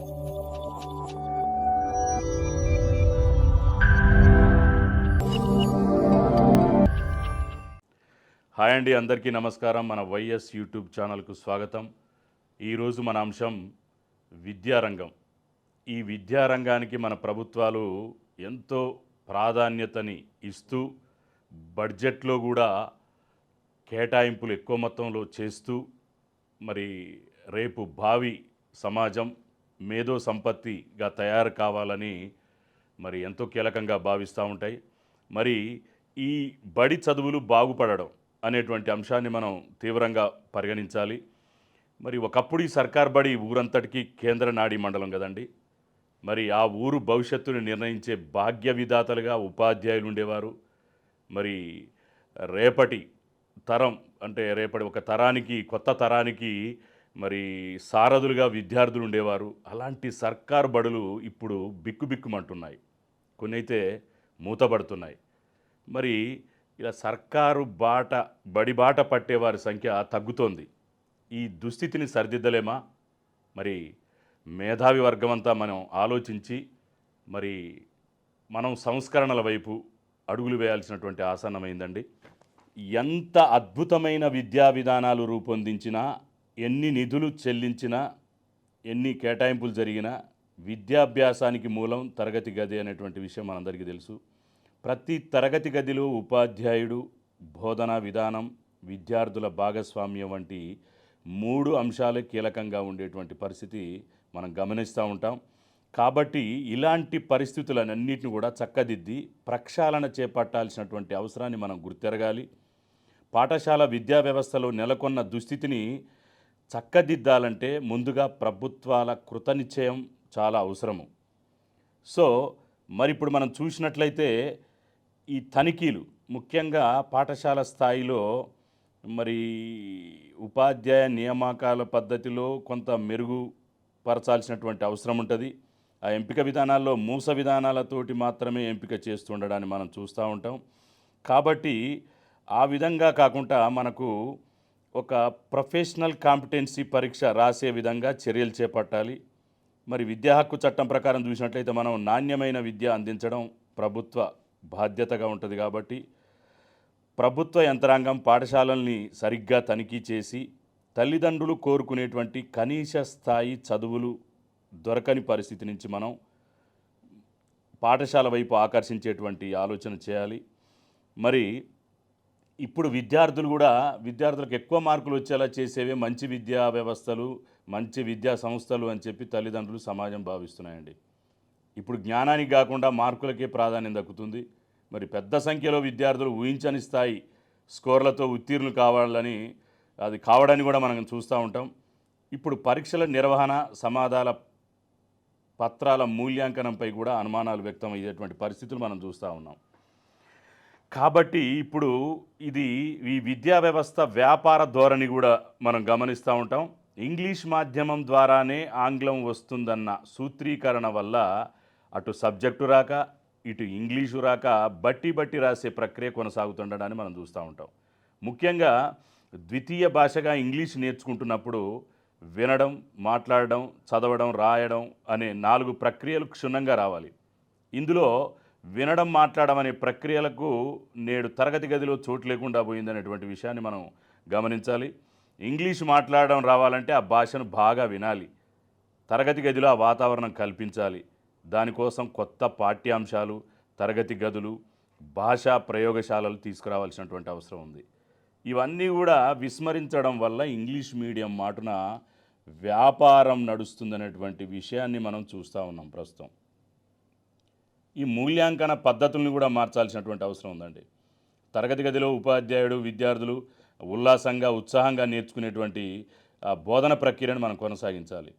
Hi అండి అందరికీ నమస్కారం. మన వైఎస్ యూట్యూబ్ ఛానల్కు స్వాగతం. ఈరోజు మన అంశం విద్యారంగం. ఈ విద్యారంగానికి మన ప్రభుత్వాలు ఎంతో ప్రాధాన్యతని ఇస్తూ బడ్జెట్లో కూడా కేటాయింపులు ఎక్కువ మొత్తంలో చేస్తూ మరి రేపు భావి సమాజం మేధో సంపత్తిగా తయారు కావాలని మరి ఎంతో కీలకంగా భావిస్తూ ఉంటాయి. మరి ఈ బడి చదువులు బాగుపడడం అనేటువంటి అంశాన్ని మనం తీవ్రంగా పరిగణించాలి. మరి ఒకప్పుడు ఈ సర్కార్ బడి ఊరంతటికి కేంద్ర నాడీ మండలం కదండి. మరి ఆ ఊరు భవిష్యత్తుని నిర్ణయించే భాగ్య విధాతలుగా ఉపాధ్యాయులు ఉండేవారు. మరి రేపటి తరం అంటే రేపటి ఒక తరానికి కొత్త తరానికి మరి సారథులుగా విద్యార్థులు ఉండేవారు. అలాంటి సర్కార్ బడులు ఇప్పుడు బిక్కుబిక్కుమంటున్నాయి. కొన్ని అయితే మూతబడుతున్నాయి మరి ఇలా సర్కారు బాట బడి బాట పట్టేవారి సంఖ్య తగ్గుతోంది. ఈ దుస్థితిని సరిదిద్దలేమా? మరి మేధావి వర్గమంతా మనం ఆలోచించి మరి మనం సంస్కరణల వైపు అడుగులు వేయాల్సినటువంటి ఆసన్నమైందండి. ఎంత అద్భుతమైన విద్యా విధానాలు రూపొందించినా ఎన్ని నిధులు చెల్లించినా ఎన్ని కేటాయింపులు జరిగినా విద్యాభ్యాసానికి మూలం తరగతి గది అనేటువంటి విషయం మనందరికీ తెలుసు. ప్రతి తరగతి గదిలో ఉపాధ్యాయుడు బోధనా విధానం విద్యార్థుల భాగస్వామ్యం వంటి మూడు అంశాలే కీలకంగా ఉండేటువంటి పరిస్థితి మనం గమనిస్తూ ఉంటాం. కాబట్టి ఇలాంటి పరిస్థితులన్నింటిని కూడా చక్కదిద్ది ప్రక్షాళన చేపట్టాల్సినటువంటి అవసరాన్ని మనం గుర్తెరగాలి. పాఠశాల విద్యా వ్యవస్థలో నెలకొన్న దుస్థితిని చక్కదిద్దాలంటే ముందుగా ప్రభుత్వాల కృతనిశ్చయం చాలా అవసరము. సో మరి ఇప్పుడు మనం చూసినట్లయితే ఈ తనిఖీలు ముఖ్యంగా పాఠశాల స్థాయిలో మరి ఉపాధ్యాయ నియామకాల పద్ధతిలో కొంత మెరుగుపరచాల్సినటువంటి అవసరం ఉంటుంది. ఆ ఎంపిక విధానాల్లో మూస విధానాలతోటి మాత్రమే ఎంపిక చేస్తుండడాన్ని మనం చూస్తూ ఉంటాం. కాబట్టి ఆ విధంగా కాకుండా మనకు ఒక ప్రొఫెషనల్ కాంపిటెన్సీ పరీక్ష రాసే విధంగా చర్యలు చేపట్టాలి. మరి విద్యా హక్కు చట్టం ప్రకారం చూసినట్లయితే మనం నాణ్యమైన విద్య అందించడం ప్రభుత్వ బాధ్యతగా ఉంటుంది కాబట్టి ప్రభుత్వ యంత్రాంగం పాఠశాలల్ని సరిగ్గా తనిఖీ చేసి తల్లిదండ్రులు కోరుకునేటువంటి కనీస స్థాయి చదువులు దొరకని పరిస్థితి నుంచి మనం పాఠశాల వైపు ఆకర్షించేటువంటి ఆలోచన చేయాలి. మరి ఇప్పుడు విద్యార్థులు కూడా విద్యార్థులకు ఎక్కువ మార్కులు వచ్చేలా చేసేవే మంచి విద్యా వ్యవస్థలు మంచి విద్యా సంస్థలు అని చెప్పి తల్లిదండ్రులు సమాజం భావిస్తున్నాయండి. ఇప్పుడు జ్ఞానానికి కాకుండా మార్కులకే ప్రాధాన్యం దక్కుతుంది. మరి పెద్ద సంఖ్యలో విద్యార్థులు ఊహించని స్థాయి స్కోర్లతో ఉత్తీర్ణులు కావాలని అది కావడాన్ని కూడా మనం చూస్తూ ఉంటాం. ఇప్పుడు పరీక్షల నిర్వహణ సమాధాల పత్రాల మూల్యాంకనంపై కూడా అనుమానాలు వ్యక్తం అయ్యేటువంటి పరిస్థితులు మనం చూస్తూ ఉన్నాం. కాబట్టి ఇప్పుడు ఇది ఈ విద్యా వ్యవస్థ వ్యాపార ధోరణి కూడా మనం గమనిస్తూ ఉంటాం. ఇంగ్లీష్ మాధ్యమం ద్వారానే ఆంగ్లం వస్తుందన్న సూత్రీకరణ వల్ల అటు సబ్జెక్టు రాక ఇటు ఇంగ్లీషు రాక బట్టి బట్టి రాసే ప్రక్రియ కొనసాగుతుండడాన్ని మనం చూస్తూ ఉంటాం. ముఖ్యంగా ద్వితీయ భాషగా ఇంగ్లీష్ నేర్చుకుంటున్నప్పుడు వినడం మాట్లాడడం చదవడం రాయడం అనే నాలుగు ప్రక్రియలు క్షుణ్ణంగా రావాలి. ఇందులో వినడం మాట్లాడడం అనే ప్రక్రియలకు నేడు తరగతి గదిలో చోటు లేకుండా పోయిందనేటువంటి విషయాన్ని మనం గమనించాలి. ఇంగ్లీష్ మాట్లాడడం రావాలంటే ఆ భాషను బాగా వినాలి. తరగతి గదిలో ఆ వాతావరణం కల్పించాలి. దానికోసం కొత్త పాఠ్యాంశాలు తరగతి గదులు భాషా ప్రయోగశాలలు తీసుకురావాల్సినటువంటి అవసరం ఉంది. ఇవన్నీ కూడా విస్మరించడం వల్ల ఇంగ్లీష్ మీడియం మాటున వ్యాపారం నడుస్తుందనేటువంటి విషయాన్ని మనం చూస్తూ ఉన్నాం ప్రస్తుతం. ఈ మూల్యాంకన పద్ధతుల్ని కూడా మార్చాల్సినటువంటి అవసరం ఉందండి. తరగతి గదిలో ఉపాధ్యాయుడు విద్యార్థులు ఉల్లాసంగా ఉత్సాహంగా నేర్చుకునేటువంటి ఆ బోధన ప్రక్రియను మనం కొనసాగించాలి.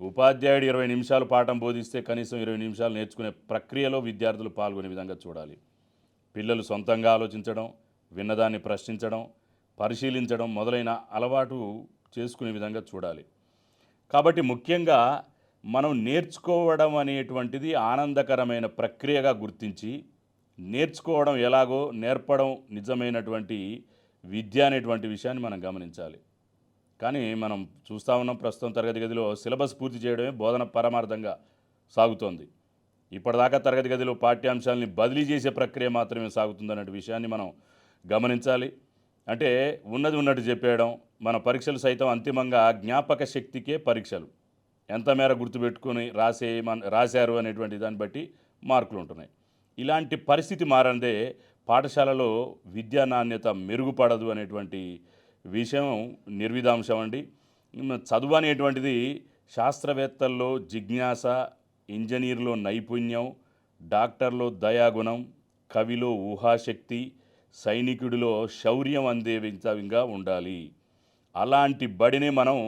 ఉపాధ్యాయుడు ఇరవై నిమిషాలు పాఠం బోధిస్తే కనీసం ఇరవై నిమిషాలు నేర్చుకునే ప్రక్రియలో విద్యార్థులు పాల్గొనే విధంగా చూడాలి. పిల్లలు సొంతంగా ఆలోచించడం విన్నదాన్ని ప్రశ్నించడం పరిశీలించడం మొదలైన అలవాటు చేసుకునే విధంగా చూడాలి. కాబట్టి ముఖ్యంగా మనం నేర్చుకోవడం అనేటువంటిది ఆనందకరమైన ప్రక్రియగా గుర్తించి నేర్చుకోవడం ఎలాగో నేర్పడం నిజమైనటువంటి విద్య అనేటువంటి విషయాన్ని మనం గమనించాలి. కానీ మనం చూస్తూ ఉన్నాం ప్రస్తుతం తరగతి గదిలో సిలబస్ పూర్తి చేయడమే బోధన పరమార్థంగా సాగుతోంది. ఇప్పటిదాకా తరగతి గదిలో పాఠ్యాంశాలని బదిలీ చేసే ప్రక్రియ మాత్రమే సాగుతుందనే విషయాన్ని మనం గమనించాలి. అంటే ఉన్నది ఉన్నట్టు చెప్పేయడం మన పరీక్షలు సైతం అంతిమంగా జ్ఞాపక శక్తికే పరీక్షలు. ఎంత మేర గుర్తుపెట్టుకొని రాసేయమని మన రాశారు అనేటువంటి దాన్ని బట్టి మార్కులు ఉంటున్నాయి. ఇలాంటి పరిస్థితి మారందే పాఠశాలలో విద్యా నాణ్యత మెరుగుపడదు అనేటువంటి విషయం నిర్విధాంశం అండి. చదువు అనేటువంటిది శాస్త్రవేత్తల్లో జిజ్ఞాస ఇంజనీర్లో నైపుణ్యం డాక్టర్లో దయాగుణం కవిలో ఊహాశక్తి సైనికుడిలో శౌర్యం అందే విధంగా ఉండాలి. అలాంటి బడిని మనం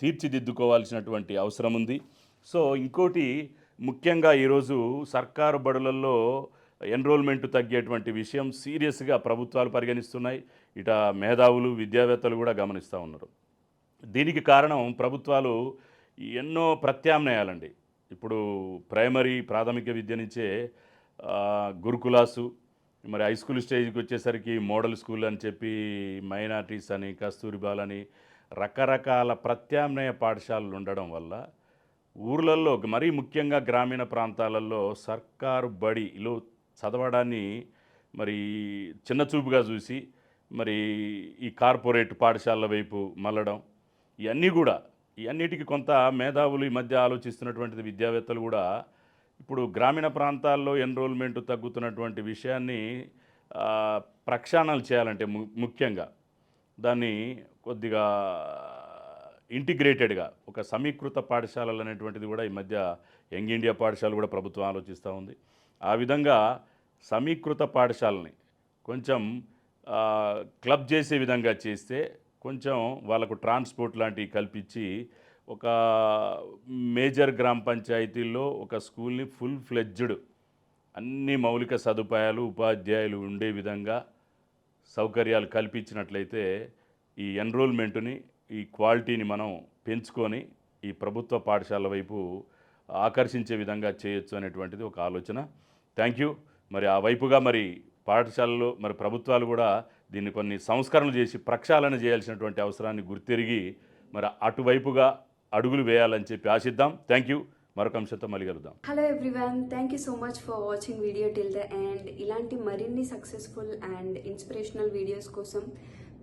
తీర్చిదిద్దుకోవాల్సినటువంటి అవసరం ఉంది సో ఇంకోటి ముఖ్యంగా ఈరోజు సర్కారు బడులలో ఎన్రోల్మెంట్ తగ్గేటువంటి విషయం సీరియస్గా ప్రభుత్వాలు పరిగణిస్తున్నాయి. ఇట మేధావులు విద్యావేత్తలు కూడా గమనిస్తూ ఉన్నారు. దీనికి కారణం ప్రభుత్వాలు ఎన్నో ప్రత్యామ్నాయాలండి. ఇప్పుడు ప్రైమరీ ప్రాథమిక విద్య నుంచే గురుకులాసు మరి హై స్కూల్ స్టేజ్కి వచ్చేసరికి మోడల్ స్కూల్ అని చెప్పి మైనార్టీస్ అని కస్తూరిబాల్ అని రకరకాల ప్రత్యామ్నాయ పాఠశాలలు ఉండడం వల్ల ఊర్లలో మరీ ముఖ్యంగా గ్రామీణ ప్రాంతాలలో సర్కారు బడిలో చదవడాన్ని మరి చిన్న చూపుగా చూసి మరి ఈ కార్పొరేట్ పాఠశాలల వైపు మళ్ళడం ఇవన్నీ కూడా ఇవన్నిటికీ కొంత మేధావులు ఈ మధ్య ఆలోచిస్తున్నటువంటిది విద్యావేత్తలు కూడా ఇప్పుడు గ్రామీణ ప్రాంతాల్లో ఎన్రోల్మెంట్ తగ్గుతున్నటువంటి విషయాన్ని ప్రక్షాళనలు చేయాలంటే ము- ముఖ్యంగా దాన్ని కొద్దిగా ఇంటిగ్రేటెడ్గా ఒక సమీకృత పాఠశాలలు అనేటువంటిది కూడా ఈ మధ్య యంగ్ ఇండియా పాఠశాల కూడా ప్రభుత్వం ఆలోచిస్తూ ఉంది. ఆ విధంగా సమీకృత పాఠశాలని కొంచెం క్లబ్ చేసే విధంగా చేస్తే కొంచెం వాళ్ళకు ట్రాన్స్పోర్ట్ లాంటివి కల్పించి ఒక మేజర్ గ్రామ పంచాయతీల్లో ఒక స్కూల్ని ఫుల్ ఫ్లెడ్జ్డ్ అన్ని మౌలిక సదుపాయాలు ఉపాధ్యాయులు ఉండే విధంగా సౌకర్యాలు కల్పించినట్లయితే ఈ ఎన్రోల్మెంట్ని ఈ క్వాలిటీని మనం పెంచుకొని ఈ ప్రభుత్వ పాఠశాల వైపు ఆకర్షించే విధంగా చేయొచ్చు అనేటువంటిది ఒక ఆలోచన. థ్యాంక్ యూ మరి ఆ వైపుగా మరి పాఠశాలలో మరి ప్రభుత్వాలు కూడా దీన్ని కొన్ని సంస్కరణలు చేసి ప్రక్షాళన చేయాల్సినటువంటి అవసరాన్ని గుర్తెరిగి మరి అటువైపుగా అడుగులు వేయాలని చెప్పి ఆశిద్దాం. థ్యాంక్ యూ మరొక అంశంతో మళ్ళీ కలుద్దాం. Hello everyone thank you so much for watching video till the end ఇలాంటి మరిన్ని సక్సెస్ఫుల్ అండ్ ఇన్స్పిరేషనల్ వీడియోస్ కోసం